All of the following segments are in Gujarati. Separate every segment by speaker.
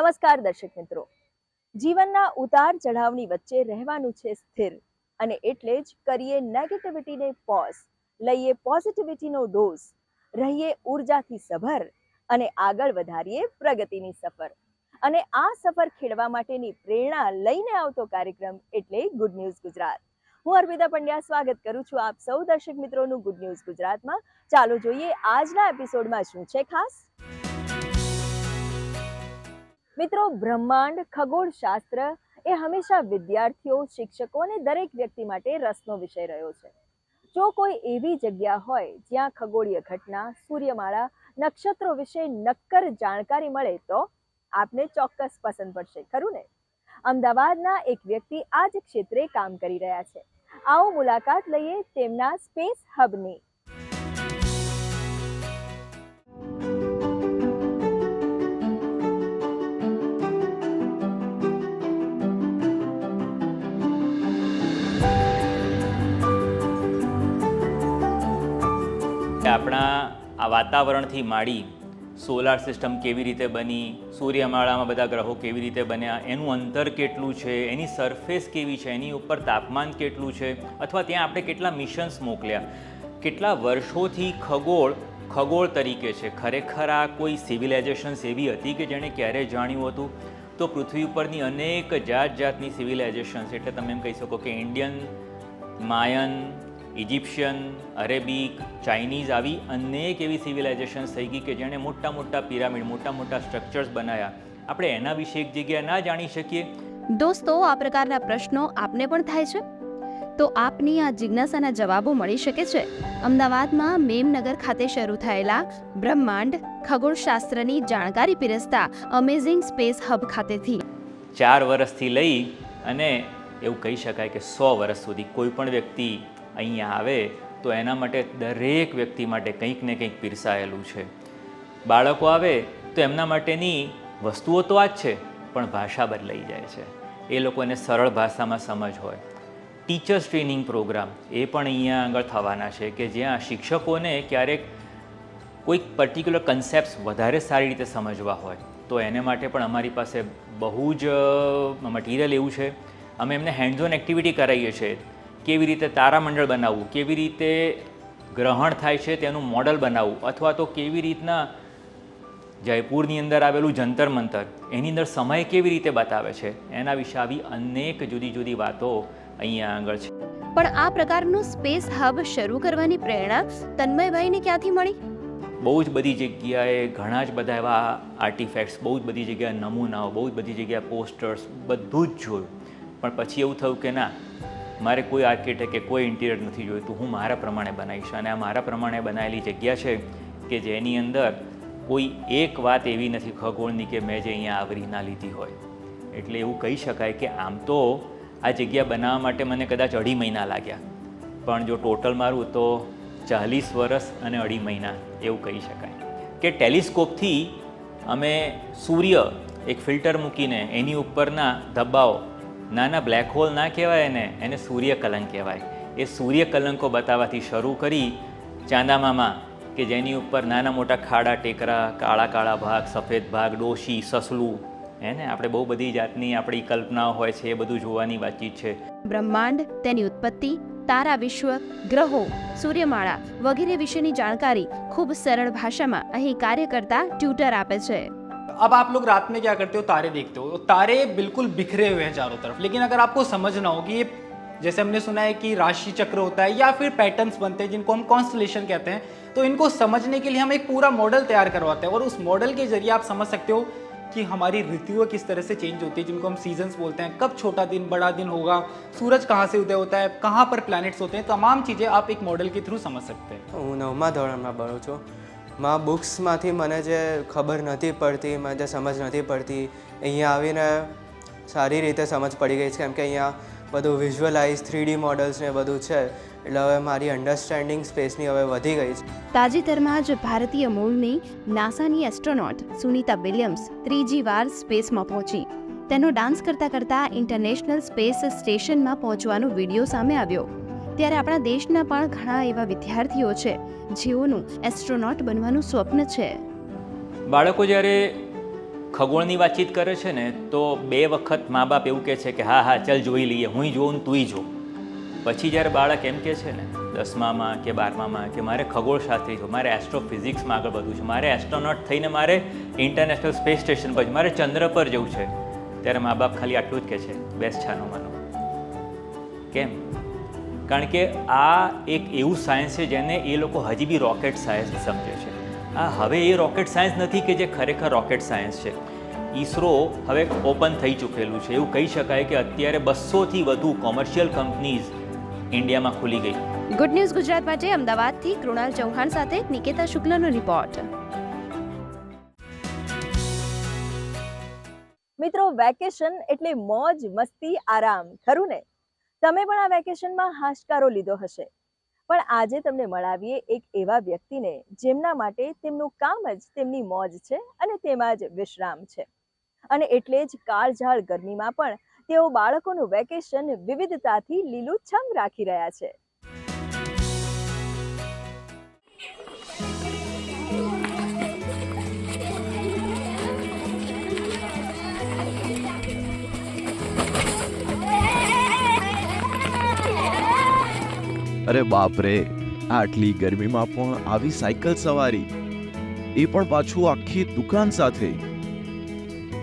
Speaker 1: નમસ્કાર દર્શક મિત્રો. જીવનના ઉતાર ચઢાવની વચ્ચે રહેવાનું છે સ્થિર અને એટલે જ કરીએ નેગેટિવિટીને પોઝ લઈએ પોઝિટિવિટીનો ડોઝ રહીએ ઉર્જાથી સભર અને આગળ વધારીએ પ્રગતિની સફર. અને આ સફર ખેડવા માટેની પ્રેરણા લઈને આવતો કાર્યક્રમ એટલે ગુડ ન્યૂઝ ગુજરાત. હું અર્પિતા પંડ્યા સ્વાગત કરું છું આપ સૌ દર્શક મિત્રોનું ગુડ ન્યૂઝ ગુજરાતમાં. ચાલો જોઈએ આજના એપિસોડમાં શું છે ખાસ? મિત્રો, બ્રહ્માંડ, ખગોળશાસ્ત્ર એ હંમેશા વિદ્યાર્થીઓ, શિક્ષકો અને દરેક વ્યક્તિ માટે રસનો વિષય રહ્યો છે. જો કોઈ એવી જગ્યા હોય જ્યાં ખગોળીય ઘટના, સૂર્યમાળા, નક્ષત્રો વિશે નક્કર જાણકારી મળે તો આપને ચોક્કસ પસંદ પડશે, ખરું ને? અમદાવાદના એક વ્યક્તિ આ જ ક્ષેત્રે કામ કરી રહ્યા છે. આવો મુલાકાત લઈએ તેમના સ્પેસ હબની.
Speaker 2: આપણા આ વાતાવરણથી માંડી સોલાર સિસ્ટમ કેવી રીતે બની, સૂર્યમાળામાં બધા ગ્રહો કેવી રીતે બન્યા, એનું અંતર કેટલું છે, એની સરફેસ કેવી છે, એની ઉપર તાપમાન કેટલું છે, અથવા ત્યાં આપણે કેટલા મિશન્સ મોકલ્યા. કેટલા વર્ષોથી ખગોળ ખગોળ તરીકે છે. ખરેખર આ કોઈ સિવિલાઇઝેશન્સ એવી હતી કે જેણે ક્યારે જાણ્યું હતું? તો પૃથ્વી ઉપરની અનેક જાત જાતની સિવિલાઇઝેશન્સ એટલે તમે એમ કહી શકો કે Indian Mayan Egyptian Arabic Chinese આવી અનેક એવી સિવિલાઇઝેશન્સ થઈ ગઈ કે જેણે મોટા મોટા પિરામિડ મોટા મોટા સ્ટ્રક્ચર્સ બનાવ્યા આપણે એના વિશે એક જગ્યાએ ના જાણી શકીએ?
Speaker 3: દોસ્તો આ પ્રકારના પ્રશ્નો આપને પણ થાય છે? તો આપની આ જિજ્ઞાસાના જવાબો મળી શકે છે. અમદાવાદમાં મેમનગર ખાતે શરૂ થયેલા બ્રહ્માંડ ખગોળશાસ્ત્રની જાણકારી પીરસતા અમેઝિંગ સ્પેસ હબ ખાતેથી.
Speaker 2: ચાર વર્ષથી લઈ અને એવું કહી શકાય કે સો વર્ષ સુધી કોઈ પણ વ્યક્તિ અહીંયા આવે, તો એના માટે દરેક વ્યક્તિ માટે કંઈક ને કંઈક પીરસાયેલું છે. બાળકો આવે, તો એમના માટેની વસ્તુઓ તો આ જ છે, પણ ભાષા બદલાઈ જાય છે. એ લોકોને સરળ ભાષામાં સમજ હોય. ટીચર્સ ટ્રેનિંગ પ્રોગ્રામ એ પણ અહીંયા આગળ થવાના છે કે જ્યાં શિક્ષકોને ક્યારેક કોઈક પર્ટિક્યુલર કન્સેપ્ટ્સ વધારે સારી રીતે સમજવા હોય, તો એને માટે પણ અમારી પાસે બહુ જ મટીરિયલ એવું છે. અમે એમને હેન્ડઝોન એક્ટિવિટી કરાવીએ છીએ. કેવી રીતે તારામંડળ બનાવવું કેવી રીતે ગ્રહણ થાય છે તેનું મોડલ બનાવવું અથવા તો કેવી રીતના જયપુરની અંદર આવેલું જંતર મંતર એની અંદર સમય કેવી રીતે બતાવે છે એના વિશે આવી અનેક જુદી જુદી વાતો અહીંયા આગળ છે.
Speaker 3: પણ આ પ્રકારનું સ્પેસ હબ શરૂ કરવાની પ્રેરણા તન્મયભાઈને ક્યાંથી મળી?
Speaker 2: બહુ જ બધી જગ્યાએ ઘણા જ બધા એવા આર્ટિફેક્ટ્સ બહુ જ બધી જગ્યાએ નમૂનાઓ બહુ જ બધી જગ્યાએ પોસ્ટર્સ બધું જ જોયું. પણ પછી એવું થયું કે ના મારે કોઈ આર્કિટેક્ટ કે કોઈ ઇન્ટિરિયર નથી જોઈતું હું મારા પ્રમાણે બનાવીશ. અને આ મારા પ્રમાણે બનાવેલી જગ્યા છે કે જેની અંદર કોઈ એક વાત એવી નથી ખગોળની કે મેં જે અહીંયા આવરી ના લીધી હોય. એટલે એવું કહી શકાય કે આમ તો આ જગ્યા બનાવવા માટે મને કદાચ અઢી મહિના લાગ્યા. પણ જો ટોટલ મારું તો ચાલીસ વર્ષ અને અઢી મહિના, એવું કહી શકાય. કે ટેલિસ્કોપથી અમે સૂર્ય એક ફિલ્ટર મૂકીને એની ઉપરના ધબ્બાઓ નાના બ્લેક હોલ ના કહેવાય એને એને સૂર્ય કલંક કહેવાય. એ સૂર્ય કલંકો બતાવવાથી શરૂ કરી ચાંદામામાં કે જેની ઉપર નાના મોટા ખાડા, ટેકરા, કાળા કાળા ભાગ, સફેદ ભાગ, ડોશી, સસલું, હે ને? આપણે બહુ બધી જાતની આપણી કલ્પનાઓ હોય છે, એ બધું જોવાની વાતચીત છે.
Speaker 3: બ્રહ્માંડ, તેની ઉત્પત્તિ, તારા વિશ્વ, ગ્રહો, સૂર્યમાળા વગેરે વિશેની જાણકારી ખૂબ સરળ ભાષામાં અહીં કાર્ય કરતા ટ્યુટર આપે છે.
Speaker 4: अब आप लोग रात में क्या करते हो? तारे देखते हो। तारे बिल्कुल बिखरे हुए हैं चारों तरफ़। लेकिन अगर आपको समझना हो कि ये, जैसे हमने सुना है कि राशि चक्र होता है या फिर पैटर्न्स बनते हैं, जिनको हम कॉन्स्टलेशन कहते हैं तो इनको समझने के लिए हम एक पूरा मॉडल तैयार करवाते हैं। और उस मॉडल के ज़रिए आप समझ सकते हो कि हमारी ऋतुएँ किस तरह से चेंज होती है, जिनको हम सीजन्स बोलते हैं। कब छोटा दिन, बड़ा दिन होगा, सूरज कहाँ से उदय होता है, कहाँ पर प्लैनेट्स होते हैं, तमाम चीज़ें आप एक मॉडल के थ्रू समझ सकते हैं।
Speaker 5: માં બુક્સમાંથી મને જે ખબર નથી પડતી, મને જે સમજ નથી પડતી, અહીંયા આવીને સારી રીતે સમજ પડી ગઈ છે. કેમ કે અહીંયા બધું વિઝ્યુઅલાઇઝ થ્રીડી મોડલ્સ ને બધું છે. એટલે હવે મારી અન્ડરસ્ટેન્ડિંગ સ્પેસની હવે વધી ગઈ છે.
Speaker 3: તાજેતરમાં જ ભારતીય મૂળની નાસાની એસ્ટ્રોનોટ સુનીતા વિલિયમ્સ ત્રીજી વાર સ્પેસમાં પહોંચી. તેનો ડાન્સ કરતાં કરતાં ઇન્ટરનેશનલ સ્પેસ સ્ટેશનમાં પહોંચવાનો વીડિયો સામે આવ્યો. ત્યારે આપણા દેશના પણ ઘણા એવા વિદ્યાર્થીઓ છે, જેઓનું એસ્ટ્રોનોટ બનવાનું સ્વપ્ન છે.
Speaker 2: બાળકો જ્યારે ખગોળની વાતચીત કરે છે ને, તો બે વખત મા બાપ એવું કહે છે કે, હા હા, ચાલ જોઈ લઈએ હું જોઉં તુંય જો પછી જ્યારે બાળક એમ કહે છે ને, દસમામાં કે બારમામાં કે, મારે ખગોળશાસ્ત્રી છું, મારે એસ્ટ્રોફિઝિક્સમાં આગળ વધવું છે, મારે એસ્ટ્રોનોટ થઈને મારે ઇન્ટરનેશનલ સ્પેસ સ્ટેશન પર મારે ચંદ્ર પર જવું છે. ત્યારે મા બાપ ખાલી આટલું જ કહે છે, બેસ છાનો માનો. કેમ? કારણ કે આ એક એવું સાયન્સ છે જેને એ લોકો હજી બી રોકેટ સાયન્સ સમજે છે. આ હવે એ રોકેટ સાયન્સ નથી કે જે ખરેખર રોકેટ સાયન્સ છે. ઈસરો હવે ઓપન થઈ ચૂકેલું છે. એવું કહી શકાય કે અત્યારે બસોથી વધુ કોમર્શિયલ કંપનીઝ ઇન્ડિયામાં ખુલી ગઈ.
Speaker 3: ગુડ ન્યૂઝ ગુજરાત માટે. અમદાવાદથી કૃણાલ ચૌહાણ સાથે નિકેતા શુક્લનો રિપોર્ટ
Speaker 1: મિત્રો વેકેશન એટલે મોજ મસ્તી આરામ. ખરું ને? તમે પણ આ વેકેશનમાં હાશકારો લીધો હશે. પણ આજે તમને મળાવીએ એક એવા વ્યક્તિને જેમના માટે તેમનું કામ જ તેમની મોજ છે અને તેમાં જ વિશ્રામ છે. અને એટલે જ કાળઝાળ ગરમીમાં પણ તેઓ બાળકોનું વેકેશન વિવિધતાથી લીલુંછમ રાખી રહ્યા છે.
Speaker 6: અરે બાપ રે આટલી ગરમીમાં પણ આવી સાયકલ સવારી. એ પણ પાછું આખી દુકાન સાથે.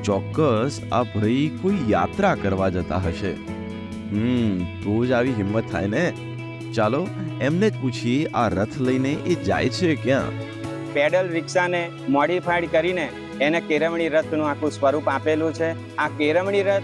Speaker 6: ચોક્કસ આ ભાઈ કોઈ યાત્રા કરવા જતા હશે. હમ, તો જ આવી હિંમત થાય ને. ચાલો, એમને જ પૂછીએ આ રથ લઈને એ જાય છે ક્યાં?
Speaker 7: પેડલ રિક્ષાને મોડિફાઈડ કરીને એને કેરમણી રથનું આખું સ્વરૂપ આપેલું છે. આ કેરમણી રથ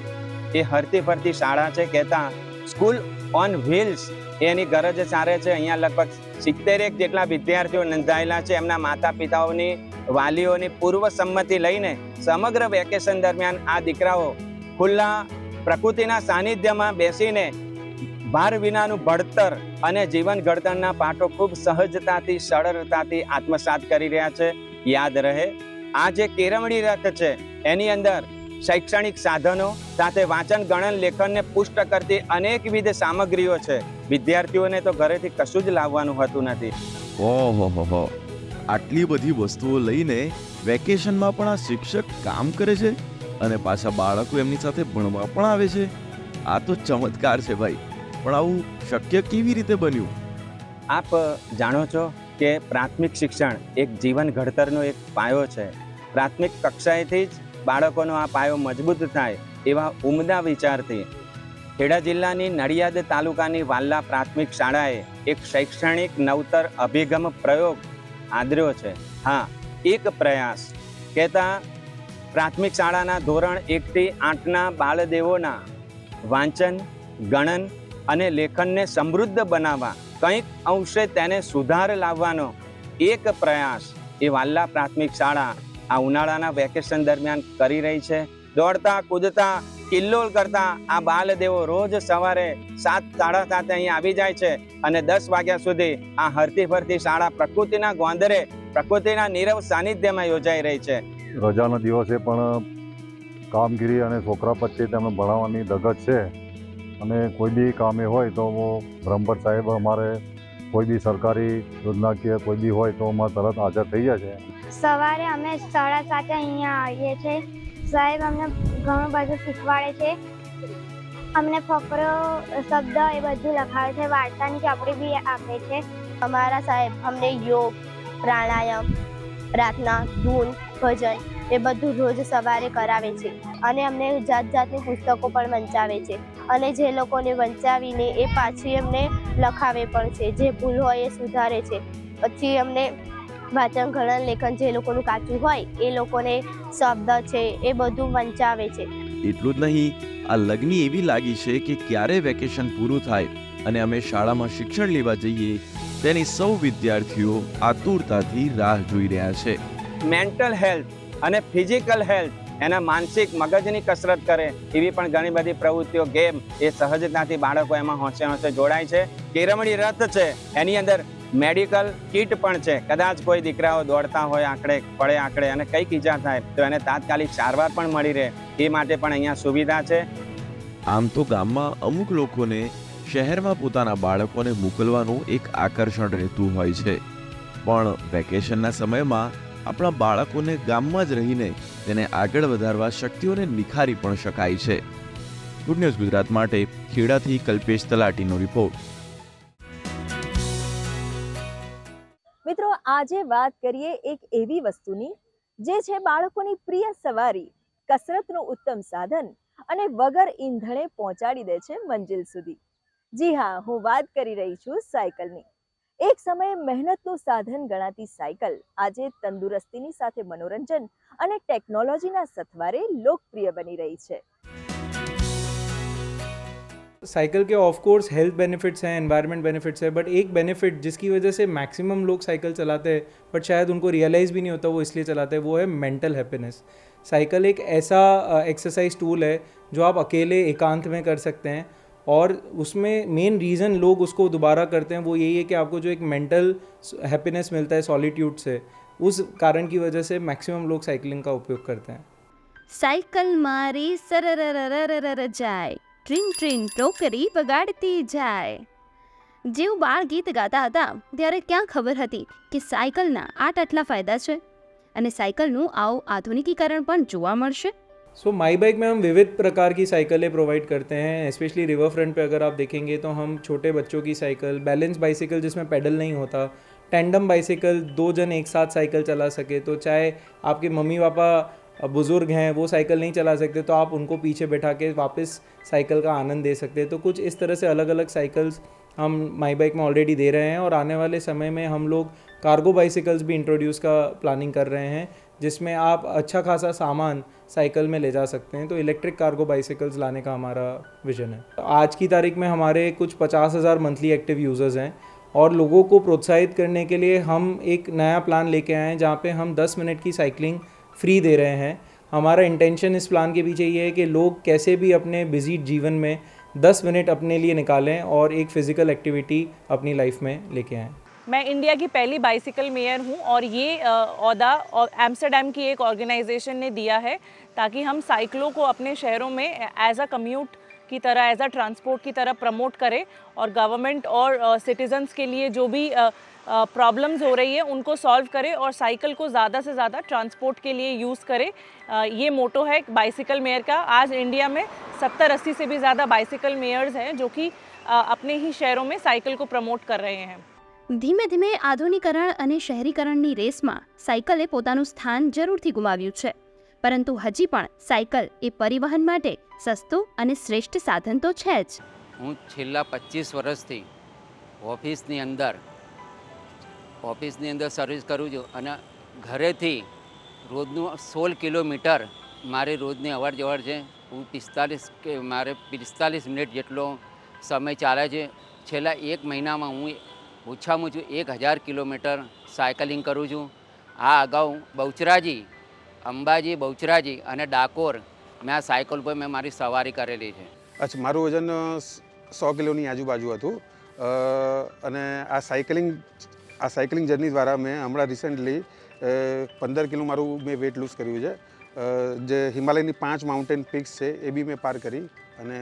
Speaker 7: એ હરતી ફરતી શાળા છે કહેતા સ્કૂલ ઓન વ્હીલ્સ એની ગરજ ચારે છે. અહીંયા લગભગ સિત્તેરેક જેટલા વિદ્યાર્થીઓ નોંધાયેલા છે. એમના માતા પિતાઓની વાલીઓની પૂર્વ સંમતિ લઈને સમગ્ર વેકેશન દરમિયાન આ દીકરાઓ ખુલ્લા પ્રકૃતિના સાનિધ્યમાં બેસીને ભાર વિનાનું ભણતર અને જીવન ઘડતરના પાઠો ખૂબ સહજતાથી, સરળતાથી આત્મસાત કરી રહ્યા છે. યાદ રહે, આ જે કેળવણી રથ છે, એની અંદર શૈક્ષણિક સાધનો સાથે વાંચન ગણન લેખનને પુષ્ટ કરતી અનેકવિધ સામગ્રીઓ છે. વિદ્યાર્થીઓને તો ઘરેથી કશું જ લાવવાનું હોતું નથી.
Speaker 6: ઓહો હો હો. આટલી બધી વસ્તુઓ લઈને વેકેશનમાં પણ આ શિક્ષક કામ કરે છે? અને પાછા બાળકો એમની સાથે ભણવા પણ આવે છે? આ તો ચમત્કાર છે ભાઈ. પણ આવું શક્ય કેવી રીતે બન્યું?
Speaker 7: આપ જાણો છો કે પ્રાથમિક શિક્ષણ એક જીવન ઘડતરનો એક પાયો છે. પ્રાથમિક કક્ષાએથી જ બાળકોનો આ પાયો મજબૂત થાય એવા ઉમદા વિચારથી ખેડા જિલ્લાની નડિયાદ તાલુકાની વાલ્લા પ્રાથમિક શાળાએ એક શૈક્ષણિક નવતર અભિગમ પ્રયોગ આદર્યો છે. હા, એક પ્રયાસ. કહેતા પ્રાથમિક શાળાના ધોરણ એકથી આઠના બાળદેવોના વાંચન, ગણન અને લેખનને સમૃદ્ધ બનાવવા કંઈક અંશે તેને સુધાર લાવવાનો એક પ્રયાસ એ વાલ્લા પ્રાથમિક શાળા આ ઉનાળાના વેકેશન દરમિયાન કરી રહી છે. દોડતા, કૂદતા, કિલ્લોલ કરતા આ બાલદેવો રોજ સવારે સાત, સાડા સાતે અહીં આવી જાય છે અને દસ વાગ્યા સુધી આ હરતી ફરતી શાળા પ્રકૃતિના ગોંદરે, પ્રકૃતિના નીરવ સાનિધ્યમાં યોજાઈ રહી છે.
Speaker 8: રજાના દિવસે પણ કામગીરી અને છોકરા પ્રત્યે તેમને ભણાવવાની ધગત છે. અને કોઈ બી કામે હોય તો બ્રહ્મભટ્ટ સાહેબ અમારે કોઈ બી સરકારી યોજનાકીય કોઈ બી હોય તો અમારે તરત હાજર થઈ જાય છે.
Speaker 9: સવારે અમે સાડા સાતે અહીંયા આવીએ છીએ. સાહેબ અમને ઘણું બધું શીખવાડે છે. અમને ફકરો શબ્દ એ બધું લખાવે છે વાર્તાની ચોપડી બી આપે છે.
Speaker 10: અમારા સાહેબ અમને યોગ પ્રાણાયામ પ્રાર્થના ધૂન ભજન એ બધું રોજ સવારે કરાવે છે અને અમને જાત જાતની પુસ્તકો પણ વંચાવે છે. અને જે લોકોને વંચાવીને એ પાછી એમને લખાવે પણ છે જે ભૂલ હોય એ સુધારે છે. પછી અમને વાંચન ગણન લેખન જે લોકોનું કાચું હોય એ લોકોને શબ્દ છે એ બધું વંચાવે છે.
Speaker 6: એટલું જ નહીં આ લગ્ની એવી લાગી છે કે ક્યારે વેકેશન પૂરું થાય અને અમે શાળામાં શિક્ષણ લેવા જઈએ તેની સૌ વિદ્યાર્થીઓ આતુરતાથી રાહ જોઈ રહ્યા છે.
Speaker 7: મેન્ટલ હેલ્થ અને ફિઝિકલ હેલ્થ એના માનસિક મગજની કસરત કરે, એવી પણ ઘણી બધી પ્રવૃત્તિઓ ગેમ એ સહજતાથી બાળકો એમાં હોંશે હોંશે જોડાય છે. કેરમણી રથ છે, એની અંદર મેડિકલ કિટ પણ છે. કદાચ કોઈ દીકરાઓ દોડતા હોય, આંકડે પડે આંકડે અને કંઈક ઈજા થાય, તો એને તાત્કાલિક સારવાર પણ મળી રહે. એ માટે પણ અહીંયા સુવિધા છે.
Speaker 6: આમ તો ગામમાં અમુક લોકોને શહેરમાં પોતાના બાળકોને મોકલવાનું એક આકર્ષણ રહેતું હોય છે. પણ વેકેશનના સમયમાં આપણા બાળકોને ગામમાં જ રહીને તેને આગળ વધારવા શક્તિઓને નિખારી પણ શકાય છે. ગુડ ન્યૂઝ ગુજરાત માટે ખેડાથી કલ્પેશ તલાટીનો રિપોર્ટ
Speaker 1: મિત્રો, આજે વાત કરીએ એક એવી વસ્તુની, જે છે બાળકોની પ્રિય સવારી, કસરતનું ઉત્તમ સાધન અને વગર ઈંધણે પહોંચાડી દે છે મંજિલ સુધી. જી હા, હું વાત કરી રહી છું સાયકલની. એક સમયે મહેનતનું સાધન ગણાતી સાયકલ આજે તંદુરસ્તીની સાથે મનોરંજન અને ટેકનોલોજીના સથવારે લોકપ્રિય બની રહી છે
Speaker 4: साइकिल के ऑफ कोर्स हेल्थ बेनिफिट्स हैं एनवायरनमेंट बेनिफिट्स है बट एक बेनिफिट जिसकी वजह से मैक्सिमम लोग साइकिल चलाते हैं बट शायद उनको रियलाइज़ भी नहीं होता वो इसलिए चलाते हैं वो है मेंटल हैप्पीनेस साइकिल एक ऐसा एक्सरसाइज टूल है जो आप अकेले एकांत में कर सकते हैं और उसमें मेन रीज़न लोग उसको दोबारा करते हैं वो यही है कि आपको जो एक मेंटल हैप्पीनेस मिलता है सॉलिट्यूड से उस कारण की वजह से मैक्सिमम लोग साइकिलिंग का उपयोग करते हैं
Speaker 3: સાયકલ મારી સરરરરરરર જાય ટ્રીન ટ્રીન ટોકરી બગાડતી જાય જેવું બાળ ગીત ગાતા હતા ત્યારે ક્યાં ખબર હતી કે સાયકલના આટ આટલા ફાયદા છે અને સાયકલનું આવું આધુનિકીકરણ પણ જોવા મળશે
Speaker 4: सो माई बाइक में हम विविध प्रकार की साइकिलें प्रोवाइड करते हैं स्पेशली रिवर फ्रंट पे अगर आप देखेंगे तो हम छोटे बच्चों की साइकिल बैलेंस बाइसिकल जिसमें पैडल नहीं होता टैंडम बाइसिकल दो जन एक साथ साइकिल चला सके तो चाहे आपके मम्मी पापा बुज़ुर्ग हैं, वो साइकिल नहीं चला सकते तो आप उनको पीछे बैठा के वापस साइकिल का आनंद दे सकते तो कुछ इस तरह से अलग अलग साइकिल्स हम माई बाइक में ऑलरेडी दे रहे हैं और आने वाले समय में हम लोग कार्गो बाइसिकल्स भी इंट्रोड्यूस का प्लानिंग कर रहे हैं, जिसमें आप अच्छा खासा सामान साइकिल में ले जा सकते हैं तो इलेक्ट्रिक कार्गो बाइसिकल्स लाने का हमारा विजन है। आज की तारीख में हमारे कुछ पचास हज़ार मंथली एक्टिव यूज़र्स हैं और लोगों को प्रोत्साहित करने के लिए हम एक नया प्लान लेके आए हैं, जहाँ पे हम 10 मिनट की साइकिलिंग फ्री दे रहे हैं। हमारा इंटेंशन इस प्लान के पीछे ये है कि लोग कैसे भी अपने बिज़ी जीवन में 10 मिनट अपने लिए निकालें और एक फ़िज़िकल एक्टिविटी अपनी लाइफ में लेके आएँ।
Speaker 11: मैं इंडिया की पहली बाइसिकल मेयर हूँ और ये अहदा और एम्स्टरडेम की एक ऑर्गेनाइजेशन ने दिया है ताकि हम साइकिलों को अपने शहरों में एज अ कम्यूट की तरह एज अ ट्रांसपोर्ट की तरह प्रमोट करें और गवर्नमेंट और सिटीजन्स के लिए जो भी प्रॉब्लम्स हो रही है, उनको सॉल्व करें और साइकिल को ज़्यादा से ज़्यादा ट्रांसपोर्ट के लिए यूज़ करें। ये मोटो है बाइसिकल मेयर का। आज इंडिया में सत्तर अस्सी से भी ज़्यादा बाइसिकल मेयर्स हैं जो कि अपने ही शहरों में साइकिल को प्रमोट कर रहे हैं।
Speaker 3: ધીમે ધીમે આધુનિકરણ અને શહેરીકરણની રેસમાં સાયકલે પોતાનું સ્થાન જરૂરથી ગુમાવ્યું છે. પરંતુ હજી પણ સાયકલ એ પરિવહન માટે સસ્તું અને શ્રેષ્ઠ સાધન તો છે જ.
Speaker 12: હું છેલ્લા પચીસ વર્ષથી ઓફિસની અંદર ઓફિસની અંદર સર્વિસ કરું છું અને ઘરેથી રોજનું સોળ કિલોમીટર મારી રોજની અવર જવર છે. હું પિસ્તાલીસ કે મારે પિસ્તાલીસ મિનિટ જેટલો સમય ચાલે છે. છેલ્લા એક મહિનામાં હું ઓછામાં ઓછું એક હજાર કિલોમીટર સાયકલિંગ કરું છું. આ અગાઉ બહુચરાજી, અંબાજી, બહુચરાજી અને ડાકોર મેં આ સાયકલ પર મેં મારી સવારી કરેલી છે.
Speaker 13: અચ્છા, મારું વજન સો કિલોની આજુબાજુ હતું. અને આ સાયકલિંગ આ સાયકલિંગ જર્ની દ્વારા મેં હમણાં રિસેન્ટલી પંદર કિલો મારું મેં વેટ લૂઝ કર્યું છે. જે હિમાલયની પાંચ માઉન્ટેન પીક્સ છે, એ બી મેં પાર કરી અને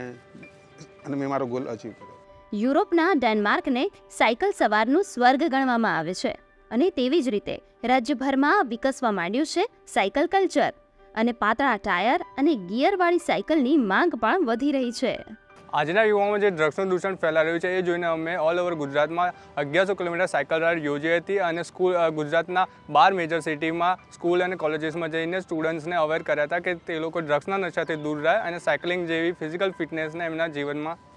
Speaker 13: અને મેં મારો ગોલ અચીવ કર્યો.
Speaker 3: યુરોપના ડેનમાર્કને સાયકલ સવારનું સ્વર્ગ ગણવામાં આવે છે અને તેવી જ રીતે રાજ્યભરમાં વિકસવા માંડ્યું છે સાયકલ કલ્ચર અને પાતળા ટાયર અને ગિયરવાળી સાયકલની માંગ પણ વધી રહી છે.
Speaker 14: આજના યુવાઓમાં જે ડ્રગ્સનું દૂષણ ફેલાઈ રહ્યું છે એ જોઈને અમે ઓલ ઓવર ગુજરાતમાં અગિયારસો કિલોમીટર સાયકલ રાઇડ યોજી હતી અને સ્કૂલ ગુજરાતના બાર મેજર સિટીમાં સ્કૂલ અને કોલેજીસમાં જઈને સ્ટુડન્ટ્સને અવેર કર્યા હતા કે તે લોકો ડ્રગ્સના નશાથી દૂર રહે અને સાયકલિંગ જેવી ફિઝિકલ ફિટનેસને એમના જીવનમાં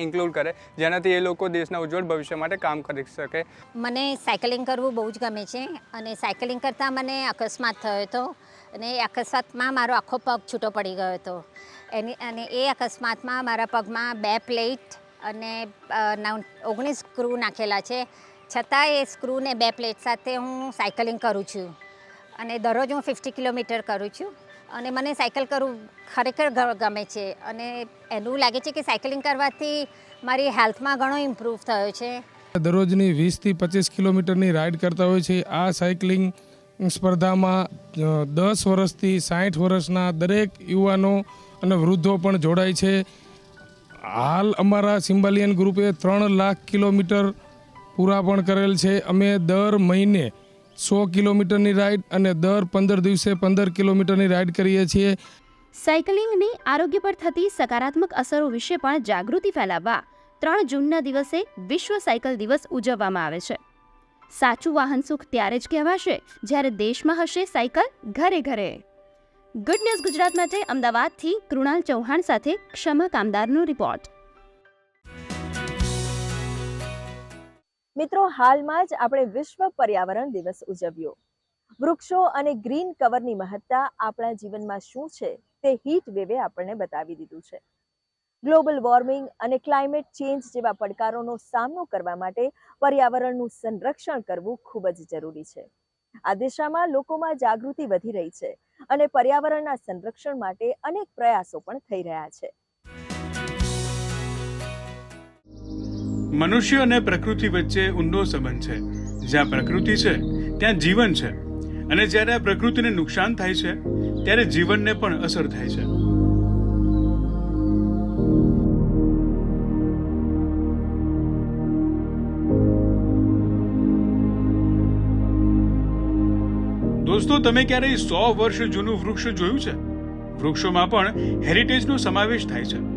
Speaker 14: ઇન્ક્લુડ કરે, જેનાથી એ લોકો દેશના ઉજ્જવળ ભવિષ્ય માટે કામ કરી શકે.
Speaker 15: મને સાયકલિંગ કરવું બહુ જ ગમે છે અને સાયકલિંગ કરતાં મને અકસ્માત થયો હતો અને એ અકસ્માતમાં મારો આખો પગ છૂટો પડી ગયો હતો. એની, અને એ અકસ્માતમાં મારા પગમાં બે પ્લેટ અને ઓગણીસ સ્ક્રૂ નાખેલા છે. છતાં એ સ્ક્રૂને બે પ્લેટ સાથે હું સાયકલિંગ કરું છું. અને દરરોજ હું ફિફ્ટી કિલોમીટર કરું છું. અને મને સાયકલ કરવું ખરેખર ગમે છે. અને એનું લાગે છે કે સાયકલિંગ કરવાથી મારી હેલ્થમાં ઘણો ઇમ્પ્રૂવ થયો છે.
Speaker 16: દરરોજની વીસથી પચીસ કિલોમીટરની રાઈડ કરતા હોય છે. આ સાયકલિંગ સ્પર્ધામાં દસ વર્ષથી સાઠ વર્ષના દરેક યુવાનો અને વૃદ્ધો પણ જોડાય છે. હાલ અમારા સિમ્બાલિયન ગ્રુપે ત્રણ લાખ કિલોમીટર પૂરા પણ કરેલ છે. અમે દર મહિને સો કિલોમીટરની રાઈડ અને દર પંદર દિવસે પંદર કિલોમીટરની રાઈડ કરીએ છીએ.
Speaker 3: સાયકલિંગની આરોગ્ય પર થતી સકારાત્મક અસરો વિશે પણ જાગૃતિ ફેલાવવા ત્રણ જૂનના દિવસે વિશ્વ સાયકલ દિવસ ઉજવવામાં આવે છે. સાચું વાહન સુખ ત્યારે જ કહેવાશે જ્યારે દેશમાં હશે સાયકલ ઘરે ઘરે. ગુડ ન્યૂઝ ગુજરાત માટે અમદાવાદથી કૃણાલ ચૌહાણ સાથે ક્ષમા કામદારનો રિપોર્ટ
Speaker 1: મિત્રો, હાલમાં જ આપણે વિશ્વ પર્યાવરણ દિવસ ઉજવ્યો. વૃક્ષો અને ગ્રીન કવરની મહત્તા આપણા જીવનમાં શું છે તે હીટ વેવે આપણને બતાવી દીધું છે. ગ્લોબલ વોર્મિંગ અને ક્લાઇમેટ ચેન્જ જેવા પડકારોનો સામનો કરવા માટે પર્યાવરણનું સંરક્ષણ કરવું ખૂબ જ જરૂરી છે. આ દિશામાં લોકોમાં જાગૃતિ વધી રહી છે અને પર્યાવરણના સંરક્ષણ માટે અનેક પ્રયાસો પણ થઈ રહ્યા છે.
Speaker 17: મનુષ્ય અને પ્રકૃતિ વચ્ચે ઊંડો સંબંધ છે. જ્યાં પ્રકૃતિ છે, ત્યાં જીવન છે. અને જ્યારે આ પ્રકૃતિને નુકસાન થાય છે, ત્યારે જીવનને પણ અસર થાય છે. દોસ્તો, તમે ક્યારેય સો વર્ષ જૂનું વૃક્ષ જોયું છે? વૃક્ષોમાં પણ હેરિટેજનો સમાવેશ થાય છે.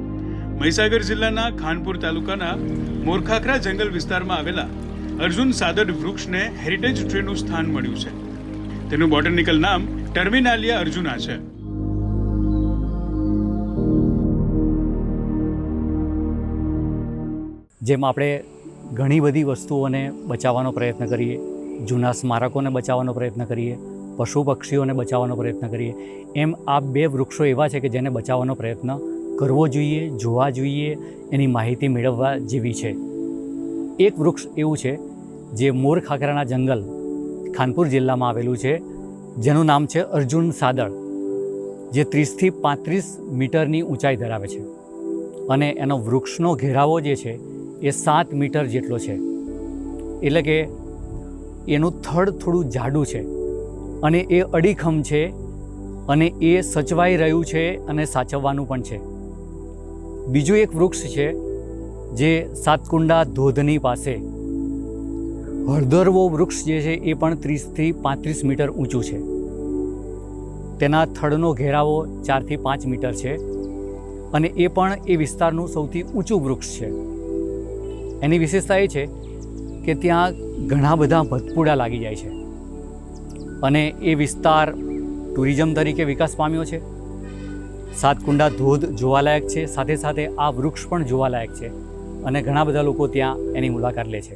Speaker 17: મહીસાગર જિલ્લાના ખાનપુર તાલુકાના મોરખાખરા જંગલ વિસ્તારમાં આવેલા અર્જુન સાદડ વૃક્ષને હેરિટેજ ટ્રીનું સ્થાન મળ્યું છે. તેનું બોટનિકલ નામ ટર્મિનાલિયા અર્જુના છે.
Speaker 18: જેમ આપણે ઘણી બધી વસ્તુઓને બચાવવાનો પ્રયત્ન કરીએ, જૂના સ્મારકોને બચાવવાનો પ્રયત્ન કરીએ, પશુ પક્ષીઓને બચાવવાનો પ્રયત્ન કરીએ. એમ આ બે વૃક્ષો એવા છે કે જેને બચાવવાનો પ્રયત્ન કરવો જોઈએ, જોવા જોઈએ, એની માહિતી મેળવવા જેવી છે. એક વૃક્ષ એવું છે જે મોર ખાખરાના જંગલ, ખાનપુર જિલ્લામાં આવેલું છે, જેનું નામ છે અર્જુન સાદળ, જે ત્રીસથી પાંત્રીસ મીટરની ઊંચાઈ ધરાવે છે. અને એનો વૃક્ષનો ઘેરાવો જે છે, એ સાત મીટર જેટલો છે. એટલે કે એનું થડ થોડું જાડું છે અને એ અડીખમ છે અને એ સચવાઈ રહ્યું છે અને સાચવવાનું પણ છે. બીજું એક વૃક્ષ છે જે સાતકુંડા ધોધની પાસે. હળદરવો વૃક્ષ જે છે એ પણ ત્રીસથી પાંત્રીસ મીટર ઊંચું છે. તેના થડનો ઘેરાવો ચારથી પાંચ મીટર છે અને એ પણ એ વિસ્તારનું સૌથી ઊંચું વૃક્ષ છે. એની વિશેષતા એ છે કે ત્યાં ઘણા બધા ભતપૂડા લાગી જાય છે. અને એ વિસ્તાર ટુરિઝમ તરીકે વિકાસ પામ્યો છે. સાતકુંડા ધોધ જોવાલાયક છે. સાથે સાથે આ વૃક્ષ પણ જોવાલાયક છે અને ઘણા બધા લોકો ત્યાં એની મુલાકાત લે છે.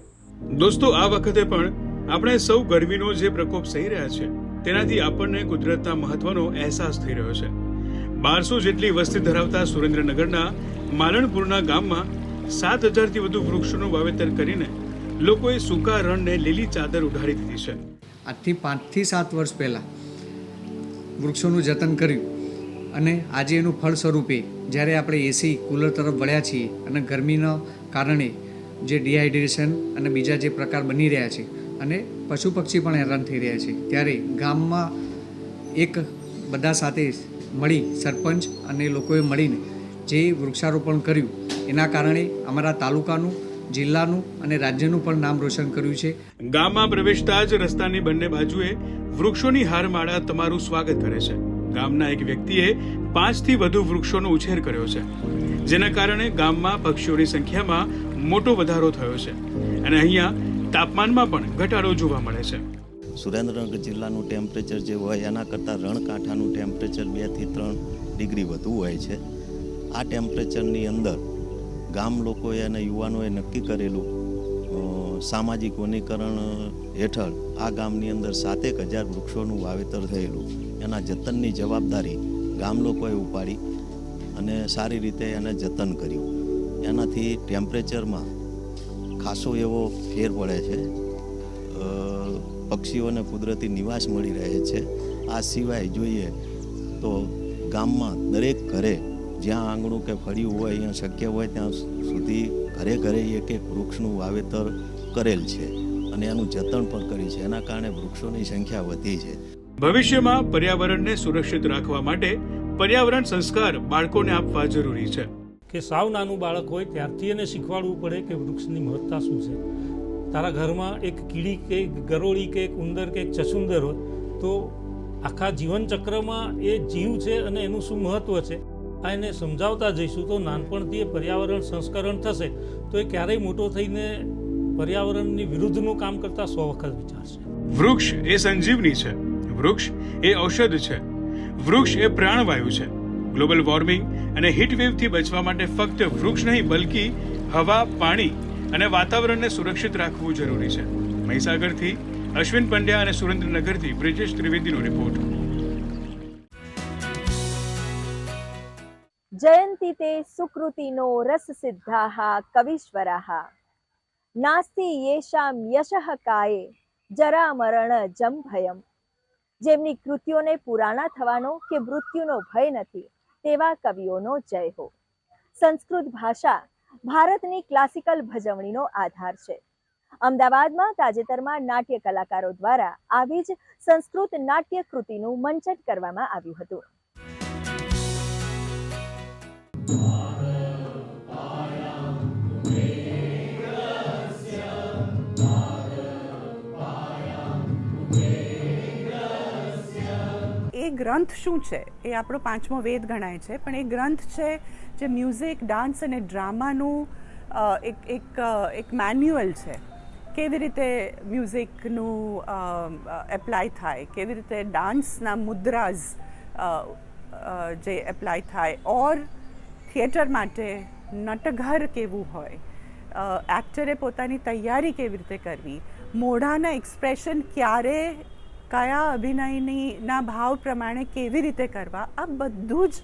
Speaker 17: દોસ્તો આ વખતે પણ આપણે સૌ ગરમીનો જે પ્રકોપ સહી રહ્યા છે તેનાથી આપણને કુદરતના મહત્વનો અહેસાસ થઈ રહ્યો છે. બારસો જેટલી વસ્તી ધરાવતા સુરેન્દ્રનગરના માલણપુરના ગામમાં સાત હજારથી વધુ વૃક્ષોનું વાવેતર કરીને લોકોએ સૂકા રણને લીલી ચાદર ઉઢાડી દીધી છે.
Speaker 19: આજથી પાંચથી સાત વર્ષ પહેલાં વૃક્ષોનું જતન કર્યું. અને આજે એનું ફળ સ્વરૂપે જ્યારે આપણે એસી કુલર તરફ વળ્યા છીએ અને ગરમીના કારણે જે ડિહાઇડ્રેશન અને બીજા જે પ્રકાર બની રહ્યા છે અને પશુ પક્ષી પણ હેરાન થઈ રહ્યા છે, ત્યારે ગામમાં એક બધા સાથે મળી સરપંચ અને લોકોએ મળીને જે વૃક્ષારોપણ કર્યું, એના કારણે અમારા તાલુકાનું, જિલ્લાનું અને રાજ્યનું પણ નામ રોશન કર્યું છે.
Speaker 17: ગામમાં પ્રવેશતા જ રસ્તાની બંને બાજુએ વૃક્ષોની હારમાળા તમારું સ્વાગત કરે છે. ગામના એક વ્યક્તિએ પાંચથી વધુ વૃક્ષોનો ઉછેર કર્યો છે, જેના કારણે ગામમાં પક્ષીઓની સંખ્યામાં મોટો વધારો થયો છે અને અહીંયા તાપમાનમાં પણ ઘટાડો જોવા મળે છે.
Speaker 20: સુરેન્દ્રનગર જિલ્લાનું ટેમ્પરેચર જે હોય, એના કરતાં રણકાંઠાનું ટેમ્પરેચર બેથી ત્રણ ડિગ્રી વધુ હોય છે. આ ટેમ્પરેચરની અંદર ગામ લોકોએ અને યુવાનોએ નક્કી કરેલું સામાજિક વનીકરણ હેઠળ આ ગામની અંદર સાતેક હજાર વૃક્ષોનું વાવેતર થયેલું. એના જતનની જવાબદારી ગામ લોકોએ ઉપાડી અને સારી રીતે એને જતન કર્યું. એનાથી ટેમ્પરેચરમાં ખાસો એવો ફેર પડે છે. પક્ષીઓને કુદરતી નિવાસ મળી રહે છે. આ સિવાય જોઈએ તો ગામમાં દરેક ઘરે જ્યાં આંગણું કે ફળિયું હોય, અહીંયા શક્ય હોય ત્યાં સુધી ઘરે ઘરે એક એક વૃક્ષનું વાવેતર કરેલ છે અને એનું જતન પણ કર્યું છે. એના કારણે વૃક્ષોની સંખ્યા વધી છે.
Speaker 17: ભવિષ્યમાં પર્યાવરણને સુરક્ષિત રાખવા માટે પર્યાવરણ સંસ્કાર બાળકોને આપવા જરૂરી છે.
Speaker 21: કે સાવ નાનું બાળક હોય ત્યારથી એને શીખવાડવું પડે કે વૃક્ષની મહત્તા શું છે. તારા ઘરમાં એક કીડી કે ગરોળી કે એક ઉંદર કે એક ચસુંદર હોય તો આખા જીવન ચક્રમાં એ જીવ છે અને એનું શું મહત્ત્વ છે? આ એને સમજાવતા જઈશું તો નાનપણથી એ પર્યાવરણ સંસ્કરણ થશે તો એ ક્યારેય મોટો થઈને પર્યાવરણની વિરુદ્ધનું કામ કરતા સો વખત વિચારશે.
Speaker 17: વૃક્ષ એ સંજીવની છે. વૃક્ષ એ ઔષધ છે. વૃક્ષ એ પ્રાણવાયુ છે. ગ્લોબલ વોર્મિંગ અને હીટવેવથી બચવા માટે ફક્ત વૃક્ષ નહીં, બલકી હવા, પાણી અને વાતાવરણને સુરક્ષિત રાખવું જરૂરી છે. મહીસાગરથી અશ્વિન પંડ્યા અને સુરેન્દ્રનગરથી બ્રિજેશ ત્રિવેદીનો રિપોર્ટ.
Speaker 1: જયંતિ તે સુકૃતિનો રસ સિદ્ધાહા, કવિશ્વરાહા. નાસ્તિ યેષામ યશઃ કાયે જમ ભયમ જેમની કૃતિઓને પુરાણા થવાનો કે મૃત્યુનો ભય નથી, તેવા કવિઓનો જય હો. સંસ્કૃત ભાષા ભારતની ક્લાસિકલ ભજવણીનો આધાર છે. અમદાવાદમાં તાજેતરમાં નાટ્ય કલાકારો દ્વારા આવી જ સંસ્કૃત નાટ્ય કૃતિનું મંચન કરવામાં આવ્યું હતું.
Speaker 22: ગ્રંથ શું છે? એ આપણો પાંચમો વેદ ગણાય છે. પણ એ ગ્રંથ છે જે મ્યુઝિક ડાન્સ અને ડ્રામાનું એક એક એક મેન્યુઅલ છે. કેવી રીતે મ્યુઝિકનું એપ્લાય થાય? કેવી રીતે ડાન્સના મુદ્રાઝ જે એપ્લાય થાય? ઓર થિયેટર માટે નટઘર કેવું હોય? એક્ટરે પોતાની તૈયારી કેવી રીતે કરવી? મોઢાના એક્સપ્રેશન ક્યારે કયા અભિનયની ના ભાવ પ્રમાણે કેવી રીતે કરવા, આ બધું જ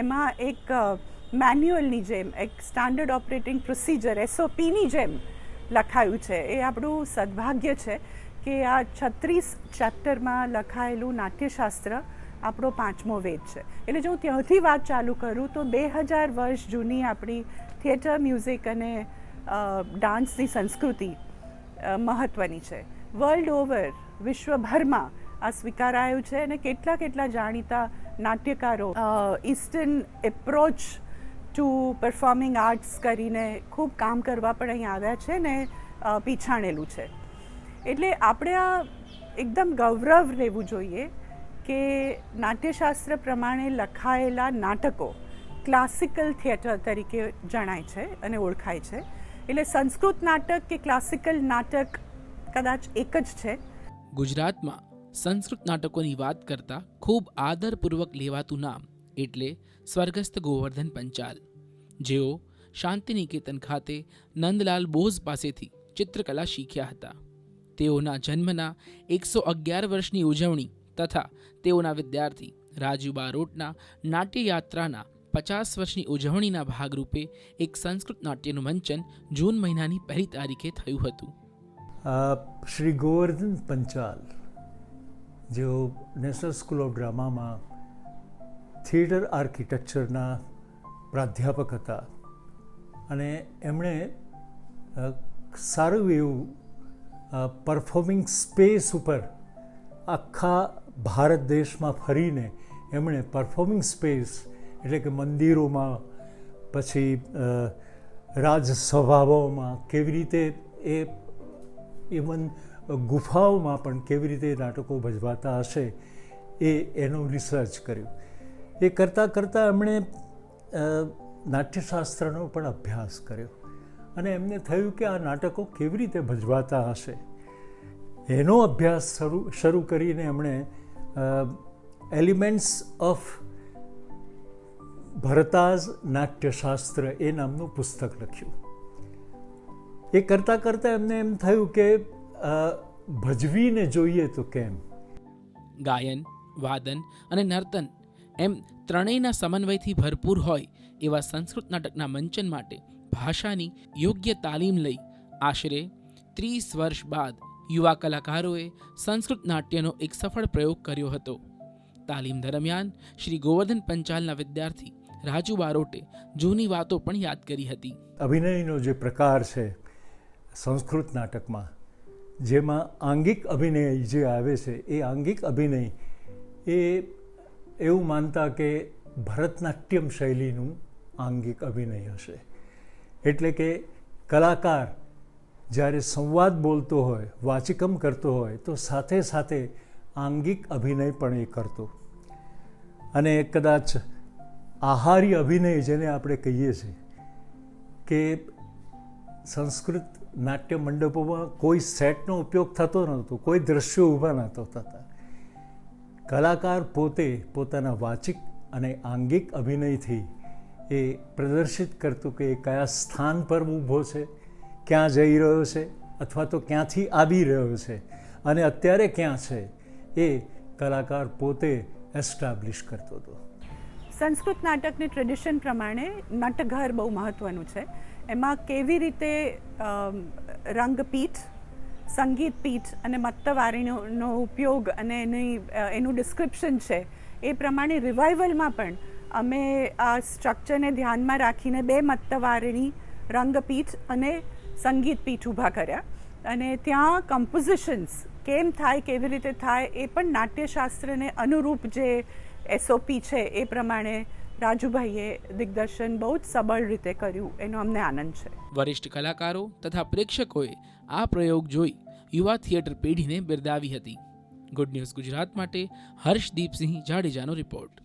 Speaker 22: એમાં એક મેન્યુઅલની જેમ, એક સ્ટાન્ડર્ડ ઓપરેટિંગ પ્રોસિજર એસઓપીની જેમ લખાયું છે. એ આપણું સદભાગ્ય છે કે આ છત્રીસ ચેપ્ટરમાં લખાયેલું નાટ્યશાસ્ત્ર આપણો પાંચમો વેદ છે. એટલે જો હું ત્યાંથી વાત ચાલુ કરું તો બે હજાર વર્ષ જૂની આપણી થિયેટર મ્યુઝિક અને ડાન્સની સંસ્કૃતિ મહત્ત્વની છે. વર્લ્ડ ઓવર વિશ્વભરમાં આ સ્વીકારાયું છે અને કેટલા કેટલા જાણીતા નાટ્યકારો eastern approach to performing arts કરીને ખૂબ કામ કરવા પણ અહીં આવ્યા છે ને પીછાણેલું છે. એટલે આપણે આ એકદમ ગૌરવ લેવું જોઈએ કે નાટ્યશાસ્ત્ર પ્રમાણે લખાયેલા નાટકો ક્લાસિકલ થિયેટર તરીકે જણાય છે અને ઓળખાય છે. એટલે સંસ્કૃત નાટક કે ક્લાસિકલ નાટક કદાચ એક જ છે
Speaker 23: ગુજરાતમાં સંસ્કૃત નાટકોની વાત કરતાં ખૂબ આદરપૂર્વક લેવાતું નામ એટલે સ્વર્ગસ્થ ગોવર્ધન પંચાલ. જેઓ શાંતિનિકેતન ખાતે નંદલાલ બોઝ પાસેથી ચિત્રકલા શીખ્યા હતા. તેઓના જન્મના એકસો અગિયાર વર્ષની ઉજવણી તથા તેઓના વિદ્યાર્થી રાજુ બારોટના નાટ્યયાત્રાના પચાસ વર્ષની ઉજવણીના ભાગરૂપે એક સંસ્કૃત નાટ્યનું મંચન જૂન મહિનાની પહેલી તારીખે થયું હતું.
Speaker 24: શ્રી ગોવર્ધન પંચાલ, જેઓ નેશનલ સ્કૂલ ઓફ ડ્રામામાં થિયેટર આર્કિટેક્ચરના પ્રાધ્યાપક હતા. અને એમણે સારું એવું પરફોર્મિંગ સ્પેસ ઉપર આખા ભારત દેશમાં ફરીને એમણે પરફોર્મિંગ સ્પેસ એટલે કે મંદિરોમાં, પછી રાજસભાઓમાં કેવી રીતે એ ઇવન ગુફાઓમાં પણ કેવી રીતે નાટકો ભજવાતા હશે એ એનું રિસર્ચ કર્યું. એ કરતાં કરતાં એમણે નાટ્યશાસ્ત્રનો પણ અભ્યાસ કર્યો. અને એમને થયું કે આ નાટકો કેવી રીતે ભજવાતા હશે. એનો અભ્યાસ શરૂ શરૂ કરીને એમણે એલિમેન્ટ્સ ઓફ ભરતાજ નાટ્યશાસ્ત્ર એ નામનું પુસ્તક લખ્યું. એ કરતાં કરતાં એમને એમ થયું કે ભજવીને જોઈએ તો કેમ?
Speaker 23: ગાયન વાદન અને નર્તન એમ ત્રણેયના સમન્વયથી ભરપૂર હોય એવા સંસ્કૃત નાટકના મંચન માટે ભાષાની યોગ્ય તાલીમ લઈ આશરે ત્રીસ વર્ષ બાદ યુવા કલાકારોએ સંસ્કૃત નાટ્યનો એક સફળ પ્રયોગ કર્યો હતો. તાલીમ દરમિયાન શ્રી ગોવર્ધન પંચાલના વિદ્યાર્થી રાજુ બારોટે જૂની વાતો પણ યાદ કરી હતી.
Speaker 24: અભિનયનો જે પ્રકાર છે સંસ્કૃત નાટકમાં, જેમાં આંગિક અભિનય જે આવે છે, એ આંગિક અભિનય, એ એવું માનતા કે ભરતનાટ્યમ શૈલીનું આંગિક અભિનય હશે. એટલે કે કલાકાર જ્યારે સંવાદ બોલતો હોય, વાચિકમ કરતો હોય, તો સાથે સાથે આંગિક અભિનય પણ એ કરતો. અને કદાચ આહારી અભિનય જેને આપણે કહીએ છીએ, કે સંસ્કૃત નાટ્ય મંડપોમાં કોઈ સેટનો ઉપયોગ થતો નહોતો, કોઈ દ્રશ્યો ઊભા નહોતો થતા. કલાકાર પોતે પોતાના વાચિક અને આંગિક અભિનયથી એ પ્રદર્શિત કરતું કે એ કયા સ્થાન પર ઊભો છે, ક્યાં જઈ રહ્યો છે, અથવા તો ક્યાંથી આવી રહ્યો છે અને અત્યારે ક્યાં છે એ કલાકાર પોતે એસ્ટાબ્લિશ કરતો હતો.
Speaker 22: સંસ્કૃત નાટકની ટ્રેડિશન પ્રમાણે નાટકઘર બહુ મહત્ત્વનું છે. એમાં કેવી રીતે રંગપીઠ સંગીત પીઠ અને મત્તવારીનો ઉપયોગ અને એની એનું ડિસ્ક્રિપ્શન છે, એ પ્રમાણે રિવાઇવલમાં પણ અમે આ સ્ટ્રક્ચરને ધ્યાનમાં રાખીને બે મત્તવારીની રંગપીઠ અને સંગીત પીઠ ઊભા કર્યા. અને ત્યાં કમ્પોઝિશન્સ કેમ થાય, કેવી રીતે થાય, એ પણ નાટ્યશાસ્ત્રને અનુરૂપ જે એસઓપી છે, એ પ્રમાણે રાજુભાઈએ દિગ્દર્શન બહુ જ સબળ રીતે કર્યું એનો અમને આનંદ છે.
Speaker 23: વરિષ્ઠ કલાકારો તથા પ્રેક્ષકોએ આ પ્રયોગ જોઈ યુવા થિયેટર પેઢીને બિરદાવી હતી. ગુડ ન્યૂઝ ગુજરાત માટે હર્ષદીપસિંહ જાડેજાનો રિપોર્ટ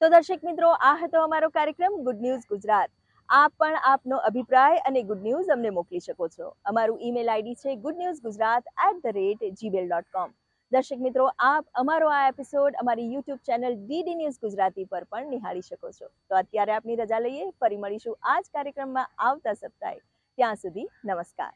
Speaker 1: તો દર્શક મિત્રો આ હતો અમારો કાર્યક્રમ ગુડ ન્યૂઝ ગુજરાત. આપ પણ આપનો અભિપ્રાય અને ગુડ ન્યૂઝ અમને મોકલી શકો છો. અમારું ઈમેલ આઈડી છે good news Gujarat at the rate Gmail dot com દર્શક મિત્રો, આપ અમારો આ એપિસોડ અમારી YouTube channel DD news Gujarati પર પણ નિહાળી શકો છો. તો અત્યારે આપની રજા લઈએ, ફરી મળીશું આ જ કાર્યક્રમમાં આવતા સપ્તાહે. ત્યાં સુધી નમસ્કાર.